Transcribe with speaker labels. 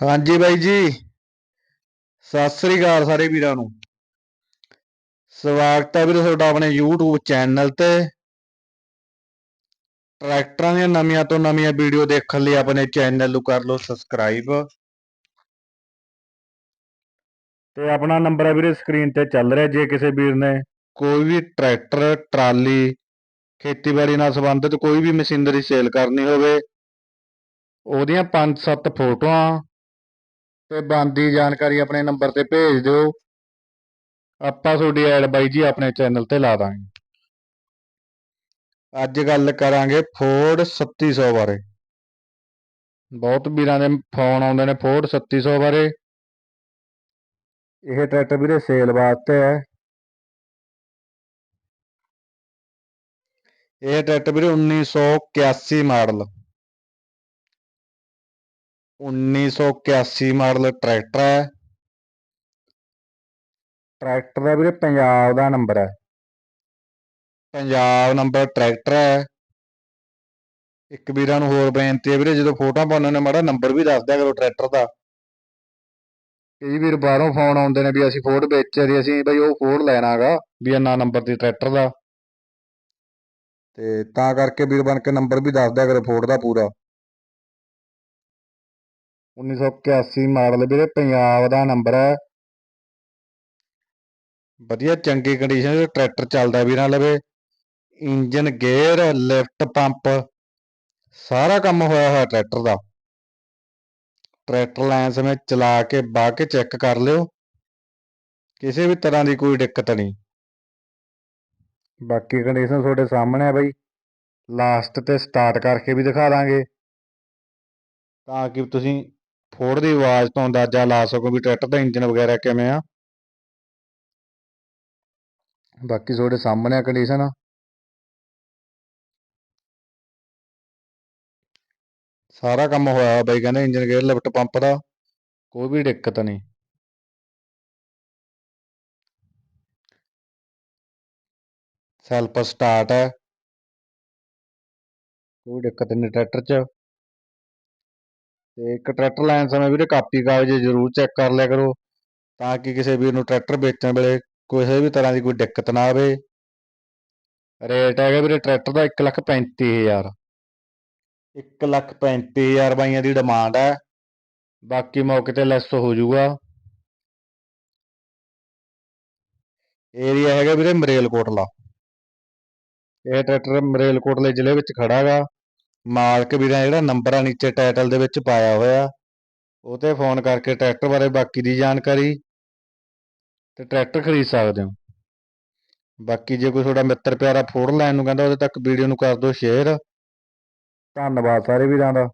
Speaker 1: ਹਾਂਜੀ ਬਾਈ ਜੀ। ਸਤਿ ਸ੍ਰੀ ਅਕਾਲ ਸਾਰੇ ਵੀਰਾਂ ਨੂੰ। ਸਵਾਗਤ ਹੈ ਵੀਰੇ ਤੁਹਾਡਾ ਆਪਣੇ YouTube ਚੈਨਲ ਤੇ। ਟਰੈਕਟਰਾਂ ਦੀਆਂ ਨਵੀਆਂ ਤੋਂ ਨਵੀਆਂ ਵੀਡੀਓ ਦੇਖਣ ਲਈ ਆਪਣੇ ਚੈਨਲ ਨੂੰ ਕਰ ਲਓ ਸਬਸਕ੍ਰਾਈਬ। ਤੇ ਆਪਣਾ ਨੰਬਰ ਹੈ ਵੀਰੇ ਸਕਰੀਨ ਤੇ ਚੱਲ ਰਿਹਾ ਜੇ ਕਿਸੇ ਵੀਰ ਨੇ। ਕੋਈ ਵੀ ਟਰੈਕਟਰ, ਟਰਾਲੀ, ਖੇਤੀਬਾੜੀ ਨਾਲ ਸੰਬੰਧਿਤ ਕੋਈ ਵੀ ਮਸ਼ੀਨਰੀ ਸੇਲ ਕਰਨੀ ਹੋਵੇ, ਉਹਦੀਆਂ 5-7 ਫੋਟੋਆਂ ਤੇ ਬਣਦੀ ਜਾਣਕਾਰੀ ਆਪਣੇ ਨੰਬਰ ਤੇ ਭੇਜ ਦਿਓ। ਆਪਾਂ ਤੁਹਾਡੀ ਐਡ ਬਾਈ ਜੀ ਆਪਣੇ ਚੈਨਲ ਤੇ ਲਾ ਦਾਂਗੇ। ਅੱਜ ਗੱਲ ਕਰਾਂਗੇ ਫੋਰਡ 3700 ਬਾਰੇ। ਬਹੁਤ ਵੀਰਾਂ ਦੇ ਫੋਨ ਆਉਂਦੇ ਨੇ ਫੋਰਡ 3700 ਬਾਰੇ। ਇਹ ਟਰੈਕਟਰ ਵੀਰੇ ਸੇਲ ਵਾਸਤੇ ਹੈ। ਇਹ ਟਰੈਕਟਰ ਵੀਰੇ 1981 ਮਾਡਲ। 1981 ਮਾਡਲ ਟਰੈਕਟਰ ਹੈ। ਟਰੈਕਟਰ ਦਾ ਵੀਰੇ ਪੰਜਾਬ ਦਾ ਨੰਬਰ ਹੈ। ਪੰਜਾਬ ਨੰਬਰ ਟਰੈਕਟਰ ਹੈ। ਇੱਕ ਵੀਰਾਂ ਨੂੰ ਹੋਰ ਬੇਨਤੀ ਹੈ ਵੀਰੇ ਜਦੋਂ ਫੋਟੋਆਂ ਪਾਉਂਦੇ ਨੇ ਮਾੜਾ ਨੰਬਰ ਵੀ ਦੱਸ ਦਿਆ ਕਰੋ ਟਰੈਕਟਰ ਦਾ। ਕਈ ਵੀਰ ਬਾਹਰੋਂ ਫੋਨ ਆਉਂਦੇ ਨੇ ਵੀ ਅਸੀਂ ਫੋਰਡ ਵੇਚਿਆ ਦੀ ਅਸੀਂ ਬਈ ਉਹ ਫੋਰਡ ਲੈਣਾਗਾ ਵੀ ਇੰਨਾ ਨੰਬਰ ਦੀ ਟਰੈਕਟਰ ਦਾ। ਤੇ ਤਾਂ ਕਰਕੇ ਵੀਰ ਬਣ ਕੇ ਨੰਬਰ ਵੀ ਦੱਸ ਦਿਆ ਕਰੋ ਫੋਰਡ ਦਾ ਪੂਰਾ। 1981 ਮਾਡਲ ਵੀਰੇ, ਪੰਜਾਬ ਦਾ ਨੰਬਰ ਹੈ। ਵਧੀਆ, ਚੰਗੀ ਕੰਡੀਸ਼ਨ ਵਿੱਚ ਟਰੈਕਟਰ ਚੱਲਦਾ ਵੀ ਨਾ ਲਵੇ ਇੰਜਨ ਗੇਅਰ ਲਿਫਟ ਪੰਪ ਸਾਰਾ ਕੰਮ ਹੋਇਆ ਹੋਇਆ ਟਰੈਕਟਰ ਦਾ। ਟਰੈਕਟਰ ਲੈਣ ਸਮੇਂ ਚਲਾ ਕੇ ਬਾਹ ਕੇ ਚੈੱਕ ਕਰ ਲਿਓ। ਕਿਸੇ ਵੀ ਤਰ੍ਹਾਂ ਦੀ ਕੋਈ ਦਿੱਕਤ ਨਹੀਂ। ਬਾਕੀ ਕੰਡੀਸ਼ਨ ਤੁਹਾਡੇ ਸਾਹਮਣੇ ਹੈ ਬਈ। ਲਾਸਟ ਤੇ ਸਟਾਰਟ ਕਰਕੇ ਵੀ ਦਿਖਾ ਦਾਂਗੇ। ਤਾਂ ਕਿ ਤੁਸੀਂ ਫੋੜ ਦੀ ਆਵਾਜ਼ ਤੋਂ ਅੰਦਾਜ਼ਾ ਲਾ ਸਕੋ ਵੀ ਟਰੈਕਟਰ ਦਾ ਇੰਜਨ ਵਗੈਰਾ ਕਿਵੇਂ ਆ। ਬਾਕੀ ਤੁਹਾਡੇ ਸਾਹਮਣੇ ਆ ਕੰਡੀਸ਼ਨ ਸਾਰਾ ਕੰਮ ਹੋਇਆ ਬਾਈ, ਕਹਿੰਦੇ ਇੰਜਨ ਗੇਅਰ ਲਿਫਟ ਪੰਪ ਦਾ, ਕੋਈ ਵੀ ਦਿੱਕਤ ਨਹੀਂ। ਸੈਲਫ ਸਟਾਰਟ ਹੈ। ਕੋਈ ਦਿੱਕਤ ਨਹੀਂ ਟਰੈਕਟਰ 'ਚ। ਤੇ ਇੱਕ ਟਰੈਕਟਰ ਲੈਣ ਸਮੇਂ ਵੀਰੇ ਕਾਪੀ ਕਾਗਜ਼ ਜ਼ਰੂਰ ਚੈੱਕ ਕਰ ਲਿਆ ਕਰੋ, ਤਾਂ ਕਿ ਕਿਸੇ ਵੀਰ ਨੂੰ ਟਰੈਕਟਰ ਵੇਚਣ ਵੇਲੇ ਕਿਸੇ ਵੀ ਤਰ੍ਹਾਂ ਦੀ ਕੋਈ ਦਿੱਕਤ ਨਾ ਆਵੇ। ਰੇਟ ਹੈਗਾ ਵੀਰੇ ਟਰੈਕਟਰ ਦਾ 135000 ਇੱਕ ਲੱਖ ਪੈਂਤੀ ਹਜ਼ਾਰ ਬਾਈਆਂ ਦੀ ਡਿਮਾਂਡ ਹੈ। ਬਾਕੀ ਮੌਕੇ ਤੇ ਲੈਸ ਹੋ ਜਾਊਗਾ। ਏਰੀਆ ਹੈਗਾ ਵੀਰੇ ਮਰੇਲਕੋਟਲਾ। ਇਹ ਟਰੈਕਟਰ ਮਰੇਲਕੋਟਲੇ ਜ਼ਿਲ੍ਹੇ ਵਿੱਚ ਖੜਾ ਹੈਗਾ। ਮਾਲਕ ਵੀਰਾਂ ਜਿਹੜਾ ਨੰਬਰ ਆ ਨੀਚੇ ਟਾਈਟਲ ਦੇ ਵਿੱਚ ਪਾਇਆ ਹੋਇਆ। ਉਹ ਤੇ ਫੋਨ ਕਰਕੇ ਟਰੈਕਟਰ ਬਾਰੇ ਬਾਕੀ ਦੀ ਜਾਣਕਾਰੀ ਤੇ ਟਰੈਕਟਰ ਖਰੀਦ ਸਕਦੇ ਹੋ। ਬਾਕੀ ਜੇ ਕੋਈ ਤੁਹਾਡਾ ਮਿੱਤਰ ਪਿਆਰਾ ਫੋੜ ਲੈਣ ਨੂੰ ਕਹਿੰਦਾ, ਉਹਦੇ ਤੱਕ ਵੀਡੀਓ ਨੂੰ ਕਰ ਦਿਓ ਸ਼ੇਅਰ ਧੰਨਵਾਦ ਸਾਰੇ ਵੀਰਾਂ ਦਾ।